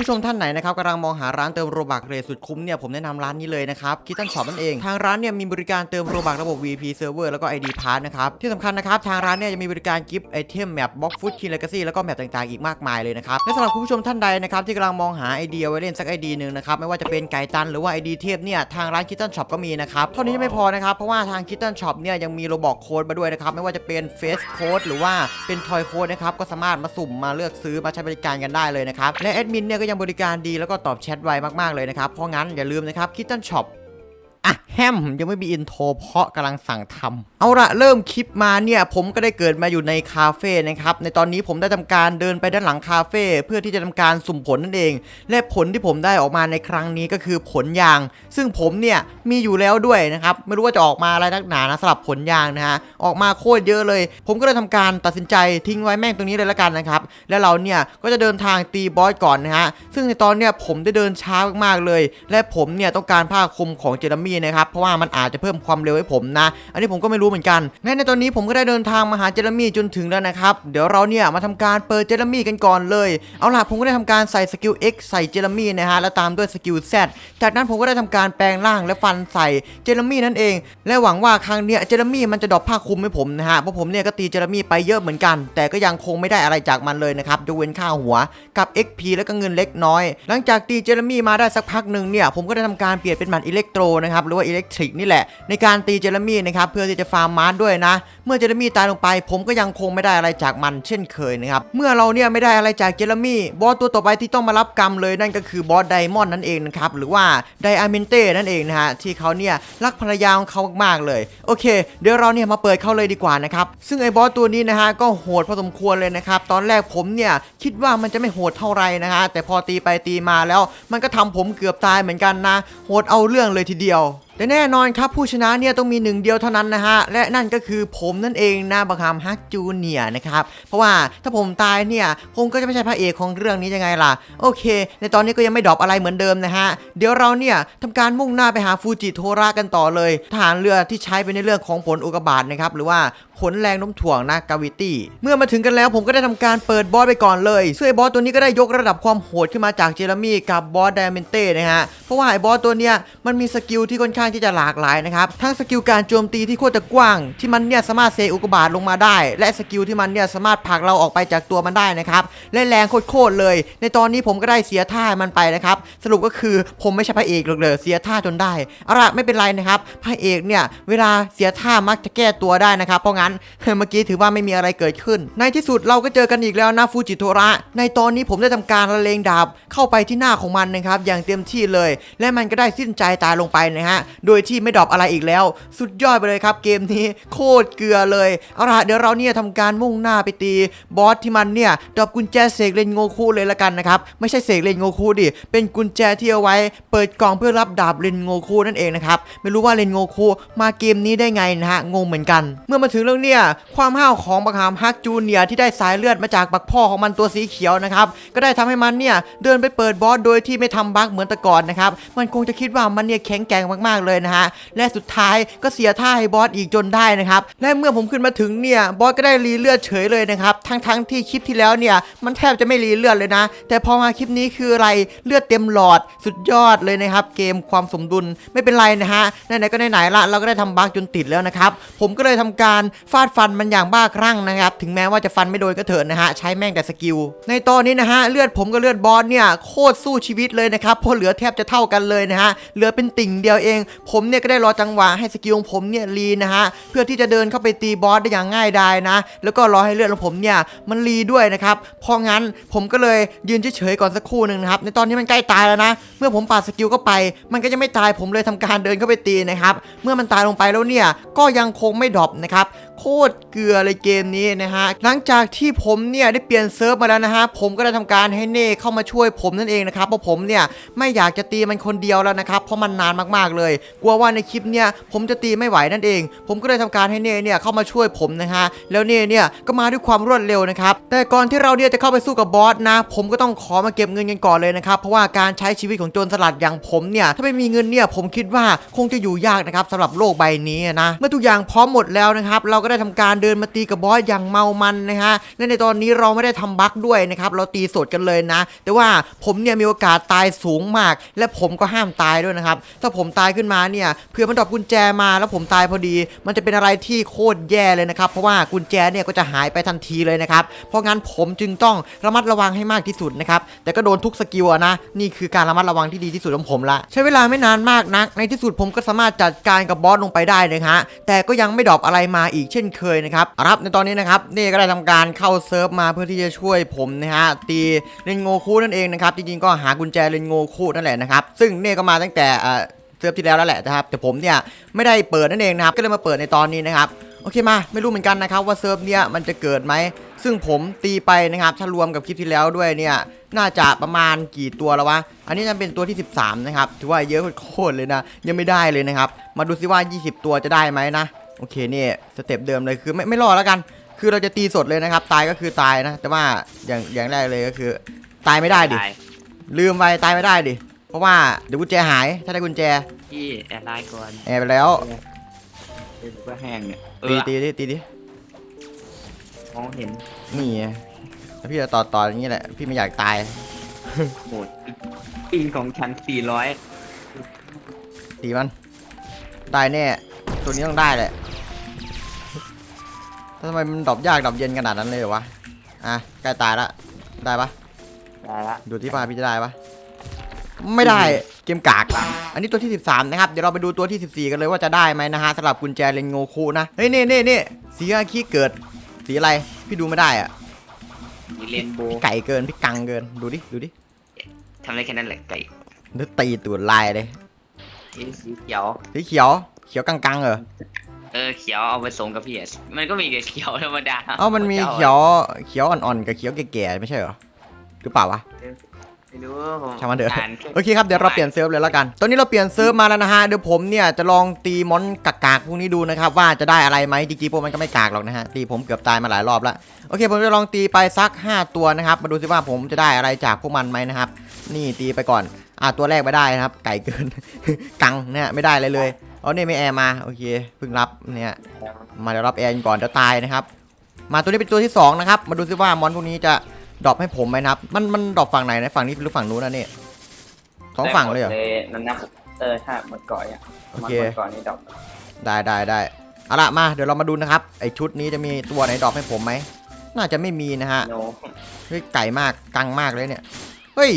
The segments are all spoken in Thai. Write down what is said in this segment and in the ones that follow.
ผู้ชมท่านไหนนะครับกำลังมองหาร้านเติมโรบักเรทสุดคุ้มเนี่ยผมแนะนำร้านนี้เลยนะครับคิตตันช็อปนั่นเอง ทางร้านเนี่ยมีบริการเติมโรบักระบบ VP Server แล้วก็ ID Pass นะครับที่สำคัญนะครับทางร้านเนี่ยจะมีบริการกิฟต์ไอเทมแมปบล็อกฟุตคินเลกาซี่แล้วก็แมปต่างๆอีกมากมายเลยนะครับและสำหรับคุณผู้ชมท่านใดนะครับที่กำลังมองหาไอเดียไว้เล่นสักไอเดียหนึ่งนะครับไม่ว่าจะเป็นไก่ตันหรือว่าไอเดียเทพเนี่ยทางร้านคิตตันช็อปก็มีนะครับเท่านี้ยังไม่พอนะครับเพราะว่าทางคิตตันช็อปเนี่ยยังมีโรบอกโค้ดมาด้วยนะครับไม่ว่าจะเป็นเฟสโค้ดหรือว่าเป็นทอยโค้ดนะครับก็สามารถมาสุ่มมาเลือกซื้อมาใช้บริการกันได้เลยนะครับและแอดมินเนี่ยก็ยังบริการดีแล้วก็ตอบแชทไวมากๆเลยนะครับ เพราะงั้นอย่าลืมนะครับคิตตันช็อป อะแฮมยังไม่มีอินโทรเพราะกำลังสั่งทำเอาละเริ่มคลิปมาเนี่ยผมก็ได้เกิดมาอยู่ในคาเฟ่นะครับ ในตอนนี้ผมได้ทำการเดินไปด้านหลังคาเฟ่เพื่อที่จะทำการสุ่มผลนั่นเอง และผลที่ผมได้ออกมาในครั้งนี้ก็คือผลยาง ซึ่งผมเนี่ยมีอยู่แล้วด้วยนะครับ ไม่รู้ว่าจะออกมาอะไรนักหนานะสำหรับผลยางนะฮะออกมาโคตรเยอะเลย ผมก็เลยทำการตัดสินใจทิ้งไว้แม่งตรงนี้เลยละกันนะครับแล้วเราเนี่ยก็จะเดินทางตีบอสก่อนนะฮะซึ่งในตอนเนี้ยผมได้เดินช้ามากๆเลย และผมเนี่ยต้องการผ้าคลุมของเจอร์มีนะครับเพราะว่ามันอาจจะเพิ่มความเร็วให้ผมนะ อันนี้ผมก็ไม่รู้เหมือนกันและในตอนนี้ผมก็ได้เดินทางมาหาเจอร์มี่จนถึงแล้วนะครับเดี๋ยวเราเนี่ยมาทำการเปิดเจอร์มี่กันก่อนเลยเอาล่ะผมก็ได้ทำการใส่สกิล X ใส่เจอร์มี่นะฮะแล้วตามด้วยสกิล Z จากนั้นผมก็ได้ทำการแปลงร่างและฟันใส่เจอร์มี่นั่นเอง และหวังว่าครั้งเนี้ยเจอร์มี่มันจะดรอปผ้าคลุมให้ผมนะฮะเพราะผมเนี่ยก็ตีเจอร์มี่ไปเยอะเหมือนกัน แต่ก็ยังคงไม่ได้อะไรจากมันเลยนะครับยกเว้นค่าหัวกับ XP แล้วก็เงินเล็กน้อย หลังจากตีเจอร์มี่มาได้สักพักหนึ่งเนี่ยผมก็ได้ทำการเปลี่ยนเป็นหมัดอิเล็กโทรนะครับหรือว่าอิเล็กทริกนี่แหละ ในการตีเจอร์มี่นะครับเพื่อที่จะฟาร์มมาร์ด้วยนะ เมื่อเจอร์มี่ตายลงไป ผมก็ยังคงไม่ได้อะไรจากมันเช่นเคยนะครับเมื่อเราเนี่ยไม่ได้อะไรจากเจอร์มี่บอสตัวต่อไปที่ต้องมารับกรรมเลยนั่นก็คือบอสไดมอนด์นั่นเองนะครับหรือว่าไดอามินเต้นั่นเองนะฮะที่เขาเนี่ยรักภรรยาของเขามากๆเลยโอเค เดี๋ยวเราเนี่ยมาเปิดเขาเลยดีกว่านะครับซึ่งไอ้บอสตัวนี้นะฮะก็โหดพอสมควรเลยนะครับตอนแรกผมเนี่ยคิดว่ามันจะไม่โหดเท่าไหร่นะฮะแต่พอตีไปตีมาแล้ว มันก็ทำผมเกือบตายเหมือนกันนะโหดเอาเรื่องเลยทีเดียว 와우 แต่แน่นอนครับผู้ชนะเนี่ยต้องมีหนึ่งเดียวเท่านั้นนะฮะ และนั่นก็คือผมนั่นเองนะบังคัมฮักจูเนียนะครับ เพราะว่าถ้าผมตายเนี่ย ผมก็จะไม่ใช่พระเอกของเรื่องนี้ยังไงล่ะ โอเค ในตอนนี้ก็ยังไม่ดรอปอะไรเหมือนเดิมนะฮะ เดี๋ยวเราเนี่ยทำการมุ่งหน้าไปหาฟูจิโทระกันต่อเลยทหารเรือที่ใช้ไปในเรื่องของผลอุกกาบาตนะครับหรือว่าผลแรงโน้มถ่วงนะกาวิตี้เมื่อมาถึงกันแล้วผมก็ได้ทำการเปิดบอสไปก่อนเลยซึ่งไอ้บอสตัวนี้ก็ได้ยกระดับความโหดขึ้นมาจากเจเรมี่กับบอสไดเมนเต้นะฮะเพราะว่าไอ้บอสตัวเนี้ยมันมีสกิลที่ค่อนข้างที่จะหลากหลายนะครับ ทั้งสกิลการโจมตีที่โคตรจะกว้าง ที่มันเนี่ยสามารถเซอุกบาตลงมาได้ และสกิลที่มันเนี่ยสามารถผลักเราออกไปจากตัวมันได้นะครับและแรงโคตรเลย ในตอนนี้ผมก็ได้เสียท่ามันไปนะครับ สรุปก็คือผมไม่ใช่พระเอกหรอกเลยเสียท่าจนได้อาล่ะไม่เป็นไรนะครับพระเอกเนี่ยเวลาเสียท่ามักจะแก้ตัวได้นะครับเพราะงั้นเมื่อกี้ถือว่าไม่มีอะไรเกิดขึ้น ในที่สุดเราก็เจอกันอีกแล้วนะฟูจิโทระ ในตอนนี้ผมได้ทำการละเลงดาบเข้าไปที่หน้าของมันนะครับอย่างเต็มที่เลย และมันก็ได้สิ้นใจตายลงไปนะฮะโดยที่ไม่ดรอปอะไรอีกแล้ว สุดยอดไปเลยครับ เกมนี้โคตรเกลือเลย เอาล่ะเดี๋ยวเราเนี่ยทำการมุ่งหน้าไปตีบอสที่มันเนี่ยดรอปกุญแจเสกเลนโงคุเลยละกันนะครับ ไม่ใช่เสกเลนโงคุดิ เป็นกุญแจที่เอาไว้ เปิดกล่องเพื่อรับดาบเลนโงคุนั่นเองนะครับ ไม่รู้ว่าเลนโงคุมาเกมนี้ได้ไงนะฮะ งงเหมือนกัน เมื่อมาถึงเรื่องเนี่ยความห้าวของบักฮามฮักจูเนียที่ได้สายเลือดมาจากบักพ่อของมันตัวสีเขียวนะครับ ก็ได้ทำให้มันเนี่ยเดินไปเปิดบอสโดยที่ไม่ทำบั๊กเหมือนแต่ก่อนนะครับ มันคงจะคิดว่ามันเนี่ยแข็งแกร่งมากๆเลยนะฮะ และสุดท้ายก็เสียท่าให้บอสอีกจนได้นะครับ และเมื่อผมขึ้นมาถึงเนี่ยบอสก็ได้รีเลือดเฉยเลยนะครับ ทั้งๆที่คลิปที่แล้วเนี่ยมันแทบจะไม่รีเลือดเลยนะ แต่พอมาคลิปนี้คืออะไรเลือดเต็มหลอดสุดยอดเลยนะครับ เกมความสมดุลไม่เป็นไรนะฮะไหนๆก็ไหนๆละเราก็ได้ทำบั๊กจนติดแล้วนะครับ ผมก็เลยทำการฟาดฟันมันอย่างบ้าคลั่งนะครับ ถึงแม้ว่าจะฟันไม่โดนก็เถอะนะฮะใช้แม่งแต่สกิล ในตอนนี้นะฮะเลือดผมกับเลือดบอสเนี่ยโคตรสู้ชีวิตเลยนะครับเพราะเหลือแทบจะเท่ากันเลยนะฮะเหลือเป็นติ่งเดียวเองผมเนี่ยก็ได้รอจังหวะให้สกิลของผมเนี่ยรีนะฮะเพื่อที่จะเดินเข้าไปตีบอสได้อย่างง่ายดายนะ แล้วก็รอให้เลือดของผมเนี่ยมันรีด้วยนะครับเพราะงั้นผมก็เลยยืนเฉยๆก่อนสักครู่หนึ่งนะครับในตอนนี้มันใกล้ตายแล้วนะ เมื่อผมปาดสกิลเข้าไป มันก็จะไม่ตายผมเลยทำการเดินเข้าไปตีนะครับเมื่อมันตายลงไปแล้วเนี่ยก็ยังคงไม่ดรอปนะครับโคตรเกลือเลยเกมนี้นะฮะหลังจากที่ผมเนี่ยได้เปลี่ยนเซิร์ฟมาแล้วนะฮะผมก็ได้ทำการให้เน่เข้ามาช่วยผมนั่นเองนะครับเพราะผมเนี่ยไม่อยากจะตีมันคนเดียวแล้วนะครับเพราะมันนานมากๆเลยกลัวว่าในคลิปเนี่ยผมจะตีไม่ไหวนั่นเอง ผมก็เลยทำการให้เน่เนี่ยเข้ามาช่วยผมนะฮะแล้วเน่เนี่ยก็มาด้วยความรวดเร็วนะครับแต่ก่อนที่เราเนี่ยจะเข้าไปสู้กับบอสนะ ผมก็ต้องขอมาเก็บเงินกันก่อนเลยนะครับเพราะว่าการใช้ชีวิตของโจรสลัดอย่างผมเนี่ยถ้าไม่มีเงินเนี่ยผมคิดว่าคงจะอยู่ยากนะครับสำหรับโลกใบนี้นะเมื่อทุกอย่างพร้อมหมดแล้วนะครับเราก็ได้ทำการเดินมาตีกับบอสอย่างเมามันนะฮะและในตอนนี้เราไม่ได้ทำบั๊กด้วยนะครับเราตีสดกันเลยนะ แต่ว่าผมเนี่ยมีโอกาสตายสูงมาก และผมก็ห้ามตายด้วยนะครับถ้าผมตายขึ้นมาเนี่ยเผื่อมันดรอปกุญแจมาแล้วผมตายพอดี มันจะเป็นอะไรที่โคตรแย่เลยนะครับ เพราะว่ากุญแจเนี่ยก็จะหายไปทันทีเลยนะครับ เพราะงั้นผมจึงต้องระมัดระวังให้มากที่สุดนะครับ แต่ก็โดนทุกสกิลอะนะ นี่คือการระมัดระวังที่ดีที่สุดของผมละ ใช้เวลาไม่นานมากนัก ในที่สุดผมก็สามารถจัดการกับบอสลงไปได้เลยฮะ แต่ก็ยังไม่ดรอปอะไรมาอีกเช่นเคยนะครับรับในตอนนี้นะครับนี่ก็ได้ทำการเข้าเซิร์ฟมาเพื่อที่จะช่วยผมนะฮะตีเรนโงคูนั่นเองนะครับจริงๆก็หากุญแจเรนโงคูนั่นแหละนะครับซึ่งเน่ก็มาตั้งแต่ เอ่อเซิร์ฟที่แล้วแล้วแหละนะครับแต่ผมเนี่ยไม่ได้เปิดนั่นเองนะครับก็เลยมาเปิดในตอนนี้นะครับโอเคมาไม่รู้เหมือนกันนะครับว่าเซิร์ฟเนี่ยมันจะเกิดไหมซึ่งผมตีไปนะครับถ้ารวมกับคลิปที่แล้วด้วยเนี่ยน่าจะประมาณกี่ตัวแล้ววะ อันนี้จะเป็นตัวที่ 13 นะครับ ถือว่าเยอะโคตรเลยนะ ยังไม่ได้เลยนะครับ มาดูซิว่า 20 ตัวจะได้ไหมนะ โอเคนี่สเต็ปเดิมเลยคือไม่ไม่รอแล้วกัน คือเราจะตีสดเลยนะครับ ตายก็คือตายนะ แต่ว่าอย่างอย่างแรกเลยก็คือ ตายไม่ได้ดิตายลืมไปตายไม่ได้ดิ เพราะว่าเดี๋ยวกุญแจหาย ถ้าได้กุญแจพี่แอดไลน์ก่อนแอบไปแล้ว เดี๋ยวก็แห้งเนี่ยเอตีอตีดิตีดิ มองเห็นนี่ไงแล้วพี่จะต่อต่ออย่างนี้แหละ พี่ไม่อยากตายโหดปีของฉันสี่ร้อยตีมัน ได้แน่ ตัวนี้ต้องได้แหละทำไมมันดรอปยากดรอปเย็นขนาดนั้นเลยเหรอวะ อะใกล้ตายละ ได้ปะ ได้ละดูที่ว่าพี่จะได้ปะ ไม่ได้เกมกากอันนี้ตัวที่ 13 นะครับ เดี๋ยวเราไปดูตัวที่ 14 กันเลยว่าจะได้ไหมนะฮะสำหรับกุญแจเลนโงคูนะ เฮ้ยนี่นี่นี่สีอาคีเกิด สีอะไร พี่ดูไม่ได้อะมีเรนโบพี่ว์ไก่เกิน พี่กังเกิน ดูดิ ดูดิทำได้แค่นั้นแหละไก่เดี๋ยวตีตูดลายเลยนี่สีเขียว สีเขียว เขียวกังๆเหรอ เออเขียวเอาไปส่งกับพี่อะมันก็มีแต่เขียวธรรมดา เอ้ามันมีเขียว เขียวอ่อนๆกับเขียวแก่ๆไม่ใช่เหรอ หรือเปล่าวะ ไม่รู้ผมช่างมันเถอะอ่านแค่โอเคครับเดี๋ยวเราเปลี่ยนเซิร์ฟเลยแล้วกัน ตอนนี้เราเปลี่ยนเซิร์ฟมาแล้วนะฮะเดี๋ยวผมเนี่ยจะลองตีมอนกากๆพวกนี้ดูนะครับว่าจะได้อะไรไหมจริงๆพวกมันก็ไม่กากหรอกนะฮะตีผมเกือบตายมาหลายรอบแล้วโอเค ผมจะลองตีไปสัก 5 ตัวนะครับ มาดูสิว่าผมจะได้อะไรจากพวกมันไหมนะครับ นี่ตีไปก่อนอะตัวแรกไม่ได้นะครับ ไก่เกิน กังเนี่ยไม่ได้เลยเลยเอาเนี่ยไม่แอร์มาโอเคเพิ่งรับเนี่ยมาเดี๋ยวรับแอร์ก่อนเดี๋ยวตายนะครับ มาตัวนี้เป็นตัวที่สองนะครับมาดูซิว่ามอนพวกนี้จะ ดรอปให้ผมไหมนะครับ มันมันดรอปฝั่งไหนนะฝั่งนี้หรือฝั่งนู้นนะเนี่ยสองฝั่งเลยเหรอ นั่นนะเออถ้าหมดเก่อนอะโอเค หมดก่อนนี่ดอกได้ได้ได้เอาละมาเดี๋ยวเรามาดูนะครับไอชุดนี้จะมีตัวไหนดรอปให้ผมไหมน่าจะไม่มีนะฮะโนเฮ้ยไก่มากกังมากเลยเนี่ยเฮ้ย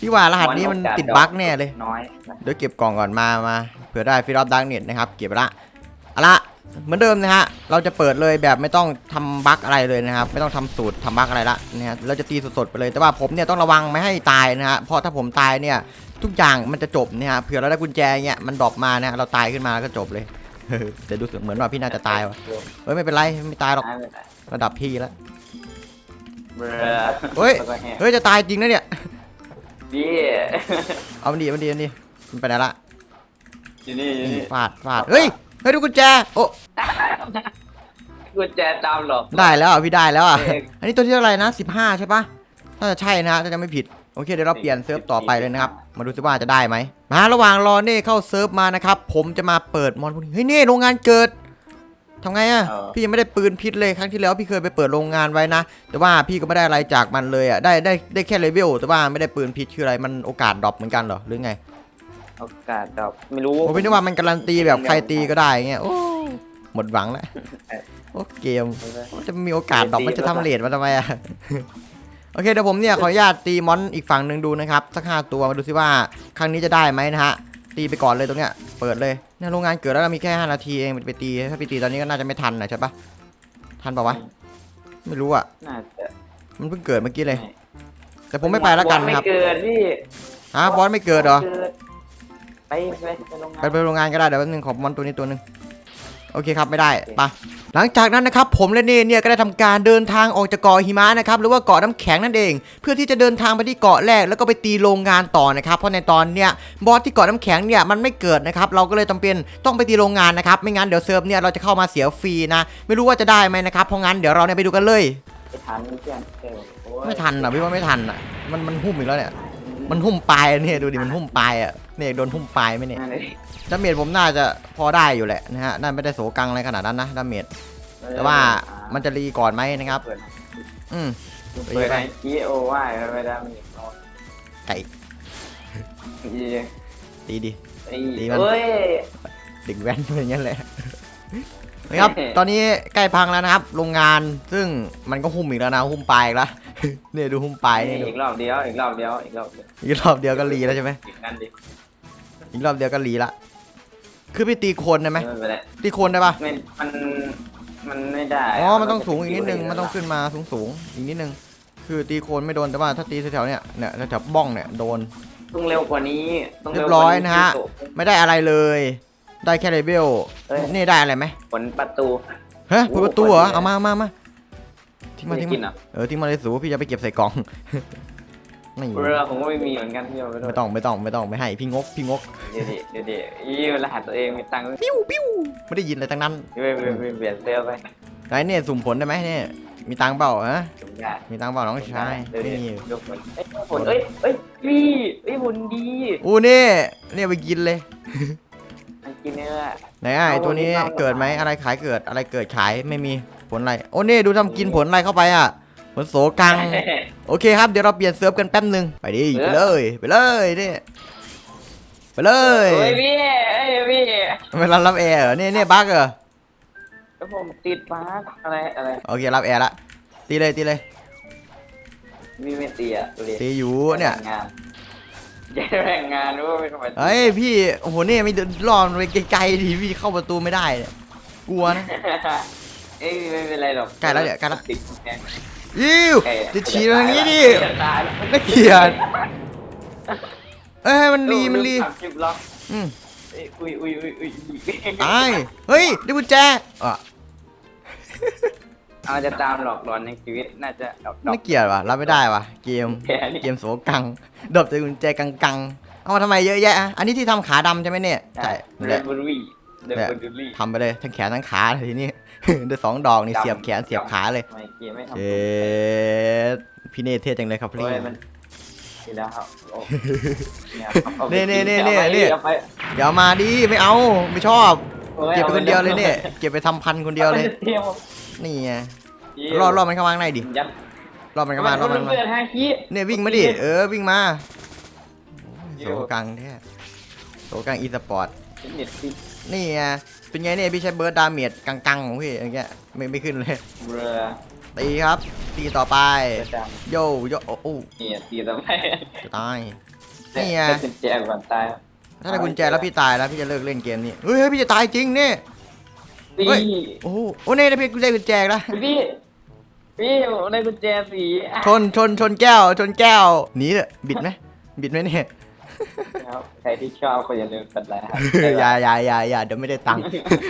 พี่ว่ารหัสนี้มันติดบั๊กแน่เลย น้อยนะเดี๋ยวเก็บกล่องก่อนมามาเผื่อได้ฟิลอฟดังเน็ตนะครับ เก็บไปละเอาละ เหมือนเดิมนะฮะ เราจะเปิดเลยแบบไม่ต้องทำบั๊กอะไรเลยนะครับ ไม่ต้องทำสูตรทำบั๊กอะไรละนะฮะเราจะตีสดๆไปเลย แต่ว่าผมเนี่ยต้องระวังไม่ให้ตายนะฮะ เพราะถ้าผมตายเนี่ยทุกอย่างมันจะจบเนี่ยฮะ เผื่อเราได้กุญแจเนี่ยมันดรอปมานะฮะเราตายขึ้นมาก็จบเลยแต่ดูเหมือนว่าพี่น่าจะตายวะเฮ้ยไม่เป็นไรไม่ตายหรอกน้ำเลยนะระดับพี่แล้วเบลอเฮ้ยแล้วก็แห้งเฮ้ยจะตายจริงนะเนี่ยพี่เอามันดีมันดีมันดีมันไปไหนละอยู่นี่อยู่นี่นี่ฟาดฟาดเฮ้ย เฮ้ยดูกุญแจโอ้กุญแจตามหรอก ได้แล้วอะพี่ได้แล้วอะเอกอันนี้ตัวที่เท่าไหร่นะ15ใช่ปะถ้าจะใช่นะฮะถ้าจะไม่ผิดโอเคเดี๋ยวเราเปลี่ยนเซิร์ฟต่อไปเลยนะครับมาดูซิว่าจะได้ไหมมาระหว่างรอเน่เข้าเซิร์ฟมานะครับผมจะมาเปิดมอนพวกนี้เฮ้ยเน่โรงงานเกิดทำไงอะพี่ยังไม่ได้ปืนพิษเลยครั้งที่แล้วพี่เคยไปเปิดโรงงานไว้นะ แต่ว่าพี่ก็ไม่ได้อะไรจากมันเลยอะได้ได้ได้แค่เลเวลแต่ว่าไม่ได้ปืนพิษคืออะไรมันโอกาสดรอปเหมือนกันเหรอหรือไง โอกาสดอกไม่รู้ผมไม่ได้ว่ามันการันตีแบบใครตีก็ได้เงี้ยโอ้หมดหวังแล้วโอ้เกมมันจะมีโอกาสดรอปมันจะทำเลทมาทำไมอะโอเคเดี๋ยวผมเนี่ยขออนุญาตตีมอนอีกฝั่งหนึ่งดูนะครับสักห้าตัวมาดูซิว่าครั้งนี้จะได้ไหมนะฮะตีไปก่อนเลยตรงเนี้ยเปิดเลยเนี่ยโรงงานเกิดแล้วเรามีแค่5นาทีเองไปตีถ้าไปตีตอนนี้ก็น่าจะไม่ทันนะใช่ปะทันปะวะไม่รู้อะน่าจะมันเพิ่งเกิดเมื่อกี้เลย แต่ผมไม่ไปแล้วกันนะครับไม่เกิดพี่ฮะบอสไม่เกิดเหรอ ไปไปไปโรงงานไปไปโรงงานก็ได้เดี๋ยวแป๊บนึงขอมอนตัวนี้ตัวหนึงโอเคครับไม่ได้ไปหลังจากนั้นนะครับผมและเนเนี่ยก็ได้ทำการเดินทางออกจากเกาะหิมะนะครับหรือว่าเกาะน้ำแข็งนั่นเอง เพื่อที่จะเดินทางไปที่เกาะแรกแล้วก็ไปตีโรงงานต่อนะครับเพราะในตอนเนี้ยบอสที่เกาะน้ำแข็งเนี่ยมันไม่เกิดนะครับเราก็เลยจำเป็นต้องไปตีโรงงานนะครับไม่งั้นเดี๋ยวเซิร์ฟเนี่ยเราจะเข้ามาเสียฟรีนะไม่รู้ว่าจะได้ไหมนะครับเพราะงั้นเดี๋ยวเราเนี่ยไปดูกันเลย ไปทันเพื่อนเออโอ้ยไม่ทันอะพี่ว่าไม่ทันอะมันมันหุ้มอีกแล้วเนี่ยมันหุ้มปลายอะเนี่ยดูดิมันหุ้มปลายอะ เนี่ยโดนหุ้มปลายไหมเนี่ยนั่นเลยดาเมจผมน่าจะพอได้อยู่แหละนะฮะน่าไม่ได้โสกังอะไรขนาดนั้นนะดาเมจแต่ว่ามันจะรีก่อนไหมนะครับ เปิดอืม เปิดไอ้กี้โอว่าไม่ได้มันเอาไก่อีดีดีไอ้ดีมัน เอ้ย เด็กแว้นเป็นอย่างนั้นแหละ นะครับ ตอนนี้ใกล้พังแล้วนะครับ โรงงานซึ่งมันก็หุ้มอีกแล้วนะหุ้มปลายอีกแล้ว เนี่ยดูหุ้มปลายนี่ดูอีกรอบเดียวอีกรอบเดียวอีกรอบเดียวอีกรอบเดียวก็รีแล้วใช่ไหมอีกนั่นดิอีกรอบเดียวก็รีละ คือพี่ตีโคนได้ไหมไม่เป็นไรตีโคนได้ปะไม่มันมันไม่ได้อ๋อมันต้องสูงอีกนิดนึงมันต้องขึ้นมาสูงสูงๆอีกนิดนึงคือตีโคนไม่โดนแต่ว่าถ้าตีแถวๆเนี่ยเนี่ยแถวๆบ้องเนี่ยโดนต้องเร็วกว่านี้ต้องเรียวบกว่าร้อยนะฮะไม่ได้อะไรเลย ได้แค่เลเวลเอ้ย นี่ได้อะไรไหมผลประตู ฮะโอ้เปิดประตูเหรอ เปิดเลย เอามาเอามามาทิ้งมาไม่ทิ้งกินมาอะเออทิ้งมาเลยสูพี่จะไปเก็บใส่กล่อง ไม่เรือผมก็ไม่มีเหมือนกันที่เอาไปด้วยไม่ต้องไม่ต้องไม่ต้องไม่ให้พี่งกพี่งกเดี๋ยวดิเดี๋ยวดิอีรหัสตัวเองมีตังค์ปิ้วปิ้วไม่ได้ยินอะไรทั้งนั้นไปไปไปเปลี่ยนเสื้อไปไหนเนี่ยสุ่มผลได้ไหมเนี่ยมีตังค์เปล่าฮะถุงยามีตังค์เปล่าน้องชายเดี๋ยวไม่ดิมีดูผลเอ้ยผลเอ้ยเอ้ยพี่เอ้ยผลดีอู้นี่เนี่ยไปกินเลย ไอ้กินเนื้อไหนอะไอตัวนี้เกิดไหมอะไรขายเกิดอะไรเกิดขายไม่มีผลอะไรโอ้นี่ดูทำกินผลอะไรเข้าไปอะผลโสกังโอเคครับเดี๋ยวเราเปลี่ยนเซิร์ฟกันแป๊บหนึ่งไปดิไปเลยไปเลยนี่ไปเลยเฮ้ยพี่เอ้ยพี่ไม่รับรับแอร์เหรอนี่นี่บั๊กเหรอแล้วผมติดปาร์คอะไรอะไรโอเครับแอร์ละตีเลยตีเลยมีไม่ตีอะดูดิตีอยู่เนี่ย แรงงานจะแรงงานรู้ว่าเป็นคนเฮ้ยพี่โอ้โหนี่ไม่เดินรอดไปไกลๆดิพี่เข้าประตูไม่ได้เนี่ยกลัวนะเอ้ยไม่เป็นไรหรอกใกล้แล้วเนี่ยใกล้แล้วติดแกงยิวเอ้ยจะฉีดทางนี้ดิจะตายแล้วน่าเกลียดเอ้ยมันรีมันรีสามสิบล็อกอืมเอ้ยอุ้ยอุ้ยอุ้ยอุ้ยตายเฮ้ยได้กุญแจอะเอาจะตามหลอกหลอนในชีวิตน่าจะดอกดอไม่กเกลียดว่ะรับไม่ได้ว่ะ เกมแค่นี้เกมโสกังดบใจกุญแจกังกังๆเอามาทำไมเยอะแยะอะอันนี้ที่ทำขาดำใช่ไหมเนี่ยใช่เดนี่แหละบุรี่เดบุรี่ทำไปเลยทั้งแขนทั้งขาเลยทีนี้ได้สองดอกนี่เสียบแขนเสียบขาเลยไม่เกียร์ไม่ทำเอ๊ะพี่เนเทศจังเลยครับพี่ โอ้ยมันทีแล้วครับโอ้เนี่ยอาไปนี่นี่นี่ เอาไปนี่เอาไปอย่ามาดิไม่เอาไม่ชอบโอ้ยเก็บไปคนเดียวเลยเนี่ยเก็บไปทำพันคนเดียวเลยเที่ยว นี่ไงรอดรอดมันเข้ามาข้างในดิยัดรอดมันเข้ามารอดมันเข้ามาเพื่อนฮาคิเนี่ยวิ่งมาดิเออวิ่งมาโสกังแท้โสกังอีสปอร์ตเน็ตฟิกนี่ไงเป็นไงเนี่ยพี่ใช้เบิร์ดดาเมจกังๆของพี่อย่างเงี้ยไม่ไม่ขึ้นเลยเรือตีครับ ตีต่อไปประจโยโยโอ้โอ้ำเนี่ยตีทำไมจะตายนี่ไงได้กุญแจก่อนตายถ้าได้กุญแจแล้วพี่ตายแล้วพี่จะเลิกเล่นเกมนี้เฮ้ยเฮ้ยพี่จะตายจริงเนี่ย ตีเฮ้ย โอ้โหโอ้เนี่ยได้พี่ได้กุญแจแล้วพี่พี่ได้กุญแจสีชนชนชนแก้ว ชนแก้วหนีเถอะบิดไหมบิดไหมเนี่ย ครับใครที่ชอบก็อย่าลืมกดไลค์ครับ อย่าอย่าอย่าอย่าเดี๋ยวไม่ได้ตังค์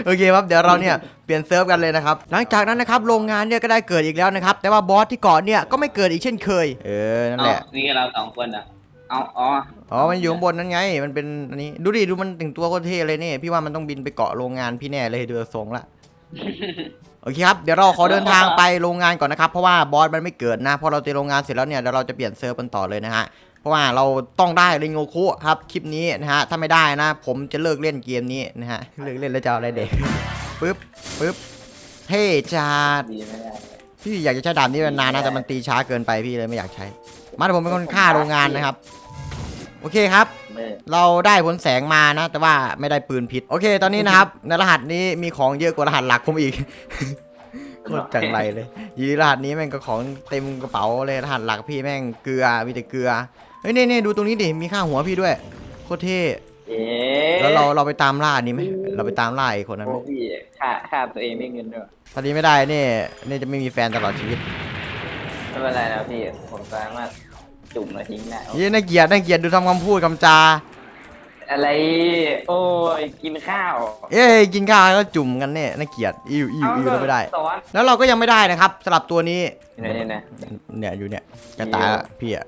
โอเคครับเดี๋ยวเราเนี่ยเปลี่ยนเซิร์ฟกันเลยนะครับ หลังจากนั้นนะครับโรงงานเนี่ยก็ได้เกิดอีกแล้วนะครับ แต่ว่าบอสที่เกาะเนี่ยก็ไม่เกิดอีกเช่นเคย เออนั่นแหละเอานี่เราสองคนอะ เอาอ๋ออ๋อ มันอยู่ข้างบนนั่นไง มันเป็นอันนี้ ดูดิ ดูมันแต่งตัวโคตรเท่เลยเนี่ย พี่ว่ามันต้องบินไปเกาะโรงงานพี่แน่เลยดูทรงละ โอเคครับ เดี๋ยวเราขอเดินทางไปโรงงานก่อนนะครับ เพราะว่าบอสมันไม่เกิดนะ พอเราตีโรงงานเสร็จแล้วเนี่ยเดี๋ยวเราจะเปลี่ยนเซิร์ฟกันต่อเลยนะฮะ เพราะว่าเราต้องได้เรนโงคุครับ คลิปนี้นะฮะ ถ้าไม่ได้นะ ผมจะเลิกเล่นเกมนี้นะฮะ เลิกเล่นแล้วจะเอาอะไรเด็กปึ๊บปึ๊บเท่จัดดีไม่ได้พี่อยากจะใช้ดาบนี้นานๆนะแต่มันตีช้าเกินไปพี่เลยไม่อยากใช้ มาเดี๋ยวผมเป็นคนฆ่าโรงงานนะครับ โอเคครับเลิกเราได้ผลแสงมานะ แต่ว่าไม่ได้ปืนพิษ โอเค ตอนนี้นะครับ ในรหัสนี้มีของเยอะกว่ารหัสหลักผมอีก โคตรจังไรเลยอยีรหัสนี้แม่งก็ของเต็มกระเป๋าเลยรหัสหลักพี่แม่งเกลือมีแต่เกลือเฮ้ยนี่นี่ดูตรงนี้ดิมีค่าหัวพี่ด้วยโคตรเท่เอ๊ะแล้วเราเราไปตามล่าอันนี้ไหมเราไปตามล่าไอ้คนนั้นไหมโอ้พี่ฆ่าฆ่าตัวเองได้เงินด้วยถ้านี้ไม่ได้เนี่ยเนี่ยจะไม่มีแฟนตลอดชีวิต ไม่เป็นไรนะพี่ผมสามารถ จุ่มแล้วทิ้งได้ยี่น่าเกลียดน่าเกลียดดูทำคำพูดคำจา อะไร โอ้ยกินข้าวเอ้ยกินข้าวก็จุ่มกันเนี่ยน่าเกลียดอิวอิวอิวเราไม่ได้สอนแล้วเราก็ยังไม่ได้นะครับสลับตัวนี้ นี่นี่นะ เนี่ยอยู่เนี่ยแกตายละพี่อะ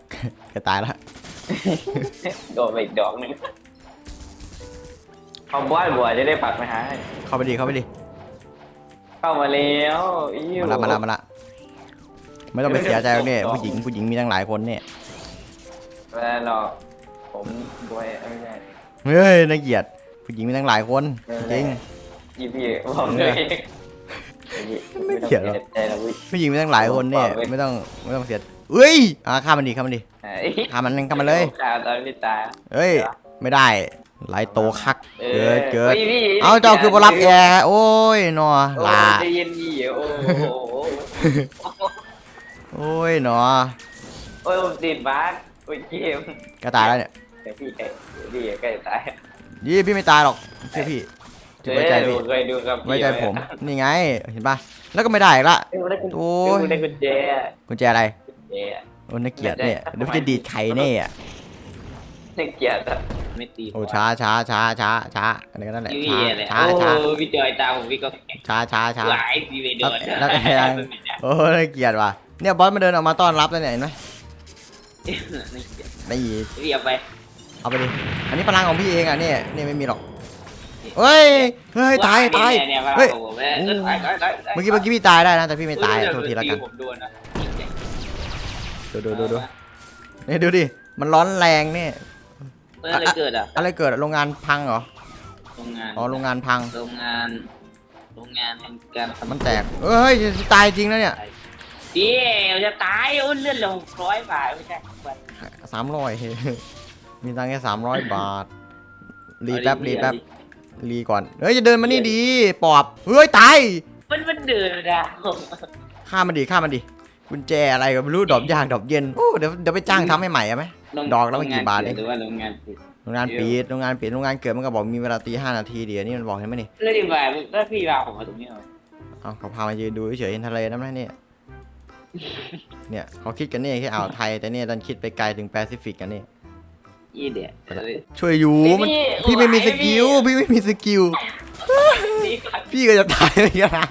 แกตายละโดดไปอีกดอกหนึงเอาบ้านบัวจะได้ปักไหมฮะเข้าไปดิเข้าไปดิเข้ามาแล้วอิ้วมาละมาละมาละไม่ต้องไปเสียใจหรอกเนี่ยผู้หญิงผู้หญิงมีตั้งหลายคนเนี่ย ไม่ได้หรอกผมบวยไม่ใช่เฮ้ยน่าเกลียดผู้หญิงมีตั้งหลายคนจริง ยี่พี่บอกเลยไม่เขียนหรอก ใจนะพี่ผู้หญิงมีตั้งหลายคนเนี่ยบอกไว้ไม่ต้องไม่ต้องเสียเอ้ยอ่าฆ่ามันดิฆ่ามันดิเอ้ยฆ่ามันฆ่ามันเลยขาตอนพี่ตายเอ้ย ไม่ได้หลายโตคักเอเกิอดเกิดฮ้ยพี่เอาเจ้าคือบรับแอร์โอ้ยนอโอ้ลาใจเย็นพี่โอ้โหโอ้ยนอโอ้ยผมติดบั๊ก โอ้ยเกมก็ตายแล้วเนี่ยแต่พี่ใกล้พี่ใกล้ตายยี่พี่ไม่ตายหรอกเชื่อพี่ถือไว้ใจพี่เออเคยดูครับพี่ไว้ใจผมนี่ไงเห็นปะแล้วก็ไม่ได้อีกละเอ้ยผมได้กุญโอ้เอ้ยยผมได้กุญแจกุญแจอะไรกุญแจโอ้น่าเกลียดเนี่ยเดี๋ยวพี่จะดีดไข่แน่อะนี่เกลียดอะไม่ตีโอ้ช้าช้าช้าช้าช้าอันนี้ก็นั่นแหละพี่ช้าอะไรช้าโอ้ช้าพี่จอยตามผมพี่ก็ช้าช้าช้าหลายทีไปโดนแล้วแล้วยังโอ้น่าเกลียดว่ะเนี่ยบอสมาเดินออกมาต้อนรับแล้วเนี่ยเห็นไหม นี่เกลียดนี่พี่เอาไปเอาไปดิ อันนี้พลังของพี่เองอะเนี่ยเนี่ยไม่มีหรอก เฮ้ย เฮ้ยตายตายเนี่ยเฮ้ยผมเนี่ยเออตายตายตายตายเมื่อกี้เมื่อกี้พี่ตายได้นะแต่พี่ไม่ตายโทษทีละกันผมโดนอะดูดูดูดูนี่ดูดิ มันร้อนแรงเนี่ยเมื่ออะไรเกิดอะอะไรเกิดอะโรงงานพังเหรอ โรงงาน อ๋อโรงงานพัง โรงงาน โรงงานแห่งการทำมันแตกเอ้ยตายจริงแล้วเนี่ย เดี๋ยวจะตายโอ้ยเลื่อนลงร้อยบาทไม่ใช่สามร้อย มีตังค์แค่สามร้อยบาท รีแป๊บรีแป๊บรีก่อน เฮ้ยจะเดินมานี่ดี ปอบ เฮ้ยตาย มันมันเดินนะฆ่ามันดิฆ่ามันดิ กุญแจอะไรก็ไม่รู้ ดอกยากดอกเย็น โอ้ เดี๋ยวเดี๋ยวไปจ้างทำให้ใหม่เอาไหมดอกละไม่กี่บาทเองหรือว่าโรงงานปิดโรงงานปิดโรงงานปิดโรงงานเกิดมันก็บอกมีเวลาตีห้านาทีเดียวนี่มันบอกเห็นไหมนี่เรื่องดีกว่าถ้าพี่พาผมมาตรงนี้หน่อยเอาเขาพามายืนดูเฉยๆเห็นทะเลนั่นไหมเนี่ย เนี่ยเขาคิดกันเนี่ยแค่อ่าวไทยแต่เนี่ยดันคิดไปไกลถึงแปซิฟิกกันนี่ยี่เดียช่วยอยู่มันพี่พี่ไม่มีไหวสกิลพี่ไม่มีสกิลนี่ครับพี่ก็จะตายเหมือนกันนะ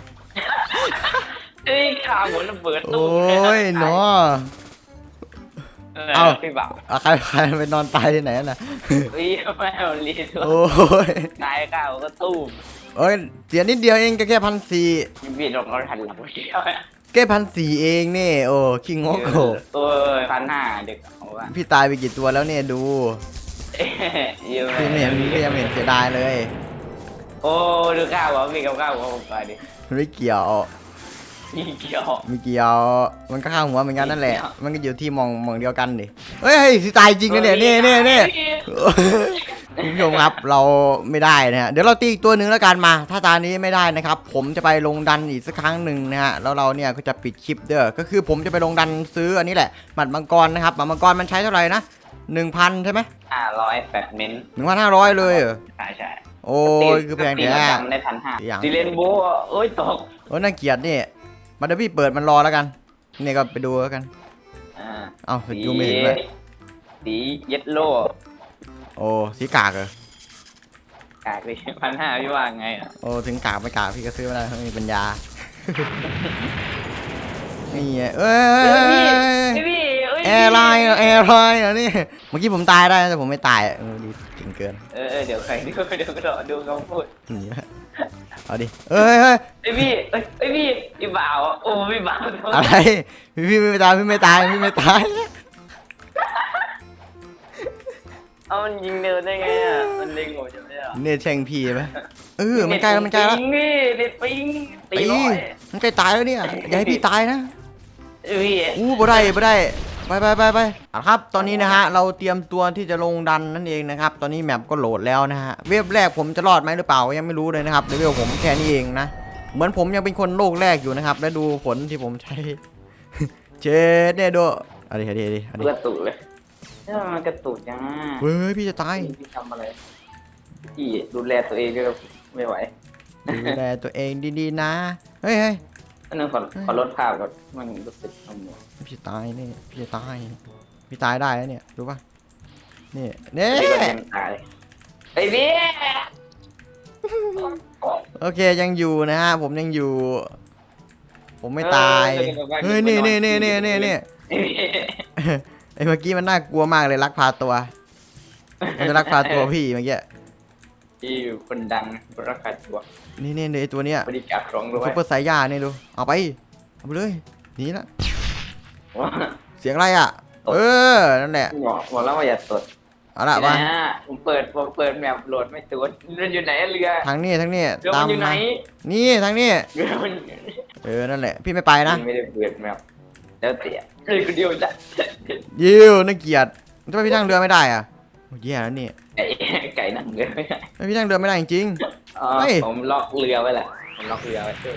เอ้ยขาหมดระเบิดโอ้ยเนาะเอเอ้าอพี่บ่าวอะใครใครไปนอนตายที่ไหนน่ะพี่แม่เอาลีทัวโอ้ยตายข้าวก็ตู้มเอ้ยเสียนิดเดียวเองก็แค่พันสี่พี่ลงเขาหันหลังไปเดียว แค่พันสี่เองเนี่ยโอ้คิงโงโกเออพันห้าเด็กเขาว่าพี่ตายไปกี่ตัวแล้วเนี่ยดูเยอะพี่ไม่เห็นพี่ยังไม่เห็นเสียดายเลย โอ้ดูข้าววะมีกับข้าววะผมไปดิไม่เกี่ยวมีเกี่ยวไม่เกี่ยวมันก็ข้างหัวเหมือนกันนั่นแหละ มันก็อยู่ที่มองมองเดียวกันดิเฮ้ยเฮ้ยสิตายจริงนะเนี่ยเนี่ยเนี่ยเนี่ย คุณผู้ชมครับเราไม่ได้นะฮะเดี๋ยวเราตีอีกตัวหนึ่งแล้วกันมา ถ้าตานี้ไม่ได้นะครับ ผมจะไปลงดันอีกสักครั้งหนึ่งนะฮะแล้วเราเนี่ยก็จะปิดคลิปเด้อก็คือผมจะไปลงดันซื้ออันนี้แหละหมัดมังกรนะครับหมัดมังกรมันใช้เท่าไหร่นะหนึ่งพันใช่ไหมห้าร้อยแปดเมนต์หนึ่งพันห้าร้อยเลยเหรอใช่ใช่โอ้ยคือแพงตีแท้ประจำได้พันห้าอย่างดีเลนโบว์โอ้ยตกโอ้ยน่าเกลียดนี่มาเดี๋ยวพี่เปิดมันรอแล้วกันเนี่ยก็ไปดูแล้วกันอ่าเอ้าสกิลไม่ถึงเลยสีเย็ดโล โอ้สีกากเหรอกากดิพันห้าพี่ว่าไงอะโอ้ถึงกากไม่กากพี่ก็ซื้อไม่ได้ไม่มีปัญญานี่ไงเอ้ยพี่พี่เอ้ยแอร์ไลน์เหรอแอร์ไลน์เหรอนี่เมื่อกี้ผมตายได้นะแต่ผมไม่ตายเออดีเก่งเกินเออเออเดี๋ยวใครดูเดี๋ยวก็รอดูเขาพูดหนีละเอาดิเอ้ยเฮ้ยไอยพี่เอ้ยเอ้ยพี่พี่บ่าวอะโอ้พี่บ่าวโดนอะไรพี่พี่ไม่ตายพี่ไม่ตายพี่ไม่ตาย เอามันยิงเดินได้ไงอะ มันเล็งผมจะไม่ได้หรอเนี่ยแช่งพี่ไหมเออมันใกล้แล้วมันใกล้แล้วปิงพี่เด็ดปิงตีตีร้อยมันใกล้ตายแล้วเนี่ยอย่าให้พี่ตายนะ เอ้ยพี่อู้บ่ได้บ่ได้ไปไปไปไปเอาครับ ตอนนี้นะฮะ เราเตรียมตัวที่จะลงดันนั่นเองนะครับ ตอนนี้แมปก็โหลดแล้วนะฮะ เว็บแรกผมจะรอดไหมหรือเปล่ายังไม่รู้เลยนะครับเลเวลผมแค่นี้เองนะ เหมือนผมยังเป็นคนโลกแรกอยู่นะครับ และดูผลที่ผมใช้เจดเนี่ยดูเอาดิเอาดิเอาดิเอาดิกระตุกเลย เนี่ยมันกระตุกจังอะเฮ้ยพี่จะตายพี่ทำอะไรพี่ดูแลตัวเองก็ไม่ไหวดูแลตัวเองดีๆนะ เฮ้ยเฮ้ยอันนึงขอขอลดภาพก่อนมันรู้สึกเอาหมดพี่ตายนี่พี่จะตายพี่ตายได้แล้วเนี่ยรู้ปะนี่เนี่นี่ก็ยเป็นตายไอ้พี่โอเคยังอยู่นะฮะผมยังอยู่ ผมไม่ตายเฮ้ยนี่นี่นี่นี่นี่นี่ไอ้ เมื่อกี้มันน่ากลัวมากเลยลักพาตัว มันจะลักพาตัวพี่เมื่อกี้ที่คนดังรักษาตัวนี่นี่ไอ้ตัวเนี้ยบริการครองด้วซุยปเปอร์สายยาเนี่ยดูเอาไปเอาไปเลยหนีละเสียงอะไรอะ เออนั่นแหละบอกบอกแล้วว่าอย่าตดเอาละนะมาฮะผมเปิดผมเปิดแมปโหลดไม่ตัวมันอยู่ไหนอะเรือทางนี้ทางนี้เรือตามัมนอยู่ไหนมานี่ทางนี้เรือมันเออนั่นแหละ พี่ไม่ไปนะไม่ได้เปิดแมปแล้วเตี๋ยเรือคนเดียวจ้ะ ยิวน่าเกลียดทำไมพี่นั่งเรือไม่ได้อะโอ้ยแย่แล้วนี่ไก่ไก่นั่งเรือไม่ได้ทำไมพี่นั่งเรือไม่ได้จริง อ๋อเฮ้ยผมล็อกเรือไว้แหละผมล็อกเรือไว้เออ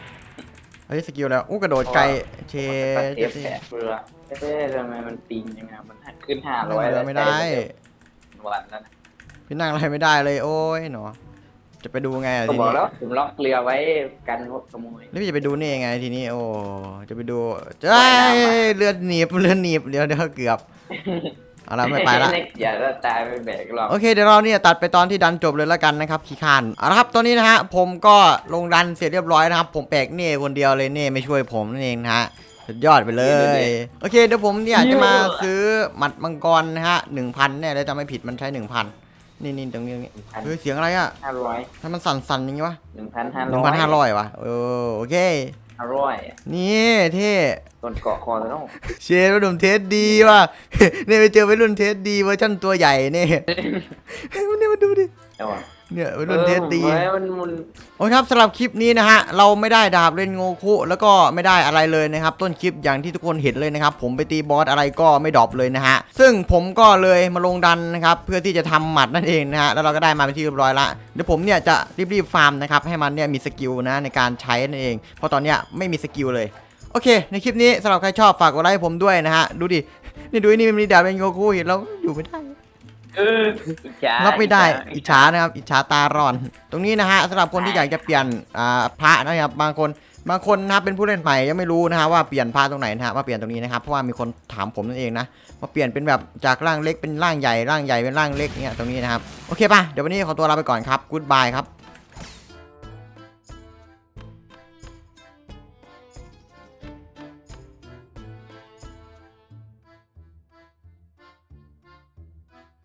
ๆเฮ้ยสกิลแล้วอู้กระโดดไกลเชเทเจ็ปดสิแปะเรือเอ๊ะทำไมมันปีนยังไงมันขึ้นห้าร้อยนั่งเรือไม่ได้ วันนั้นพี่นั่งอะไรไม่ได้เลยโอ้ยหนอ จะไปดูไงอะก็ทีบอกนี้แล้วผมล็อกเรือไว้กันพวกขโมย แล้วพี่จะไปดูนี่ยังไงทีนี้ โอ้จะไปดูเอ้ยเรือหนีบเรือหนีบเดี๋ยวเดี๋ยวเกือบเอาละไม่ไปละ อย่าละตายไปแบกหรอก โอเคเดี๋ยวเราเนี่ยตัดไปตอนที่ดันจบเลยแล้วกันนะครับขี้คานเอาละครับตอนนี้นะฮะผมก็ลงดันเสร็จเรียบร้อยนะครับ ผมแปลกเน่คนเดียวเลยเน่ไม่ช่วยผมนั่นเองนะฮะสุดยอดไปเลยโอเคเดี๋ยวผมเนี่ยจะมาซื้อหมัดมังกรนะฮะหนึ่งพันเนี่ยแล้วจะไม่ผิดมันใช้หนึ่งพัน นี่นี่ตรงนี้ตรงนี้เฮ้ยเสียงอะไรอะห้าร้อยทำไมมันสั่นๆอย่างงี้วะหนึ่งพันห้าหร้อยนึ่งพันห้าร้อยวะเออโอเค ห้าร้อยนี่เท่ต้นเกาะคอแล้วเชฟวัยรุ่นเทสดีว่ะ เนี่ยไปเจอวัยรุ่นเทสดีเวอร์ชันตัวใหญ่เนี่ย เนี่ยมาดูดิ เอาวะ เนี่ยวัยรุ่นเทสดีเออมันมันโอ้ยครับสำหรับคลิปนี้นะฮะเราไม่ได้ดาบเล่นโงคุแล้วก็ไม่ได้อะไรเลยนะครับ ต้นคลิปอย่างที่ทุกคนเห็นเลยนะครับ ผมไปตีบอสอะไรก็ไม่ดรอปเลยนะฮะซึ่งผมก็เลยมาลงดันนะครับเพื่อที่จะทำหมัดนั่นเองนะฮะแล้วเราก็ได้มาเป็นที่เรียบร้อยละเดี๋ยวผมเนี่ยจะรีบๆฟาร์มนะครับให้มันเนี่ยมีสกิลนะในการใช้นั่นเอง เพราะตอนเนี้ยไม่มีสกิลเลย โอเค ในคลิปนี้สำหรับใครชอบฝากกดไลค์ให้ผมด้วยนะฮะดูดินี่ดูนี่มันมีดาบเป็นโงคุเห็นแล้วอยู่ไม่ได้ เอออิจฉารับไม่ได้อิจฉานะครับอิจฉาตาร้อน ตรงนี้นะฮะสำหรับคนที่อยากจะเปลี่ยนอ่าพระนะครับบางคนบางคนนะครับเป็นผู้เล่นใหม่ยังไม่รู้นะฮะว่าเปลี่ยนพระตรงไหนนะฮะว่าเปลี่ยนตรงนี้นะครับเพราะว่ามีคนถามผมนั่นเองนะว่าเปลี่ยนเป็นแบบจากร่างเล็กเป็นร่างใหญ่ร่างใหญ่เป็นร่างเล็กเนี่ยตรงนี้นะครับโอเคป่ะเดี๋ยววันนี้ขอตัวลาไปก่อนครับกู๊ดบายครับ